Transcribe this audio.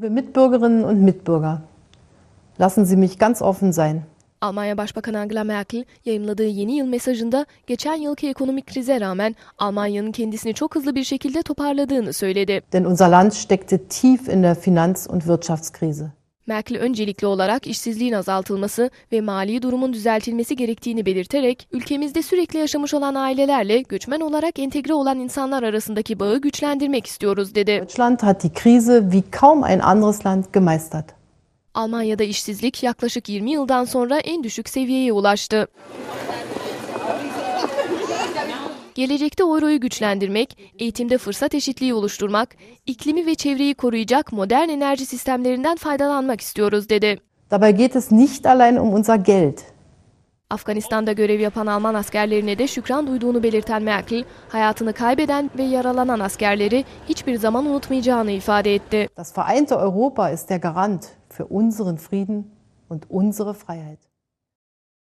Liebe Mitbürgerinnen und Mitbürger, lassen Sie mich ganz offen sein. Almanya Başbakanı Angela Merkel yayımladığı yeni yıl mesajında geçen yılki ekonomik krize rağmen Almanya'nın kendisini çok hızlı bir şekilde toparladığını söyledi. Denn unser Land steckte tief in der Finanz- und Wirtschaftskrise. Merkel öncelikli olarak işsizliğin azaltılması ve mali durumun düzeltilmesi gerektiğini belirterek ülkemizde sürekli yaşamış olan ailelerle göçmen olarak entegre olan insanlar arasındaki bağı güçlendirmek istiyoruz dedi. Deutschland hat die Krise wie kaum ein anderes Land gemeistert. Almanya'da işsizlik yaklaşık 20 yıldan sonra en düşük seviyeye ulaştı. Gelecekte euroyu güçlendirmek, eğitimde fırsat eşitliği oluşturmak, iklimi ve çevreyi koruyacak modern enerji sistemlerinden faydalanmak istiyoruz dedi. Dabei geht es nicht allein um unser Geld. Afganistan'da görev yapan Alman askerlerine de şükran duyduğunu belirten Merkel, hayatını kaybeden ve yaralanan askerleri hiçbir zaman unutmayacağını ifade etti. Das vereinte Europa ist der Garant für unseren Frieden und unsere Freiheit.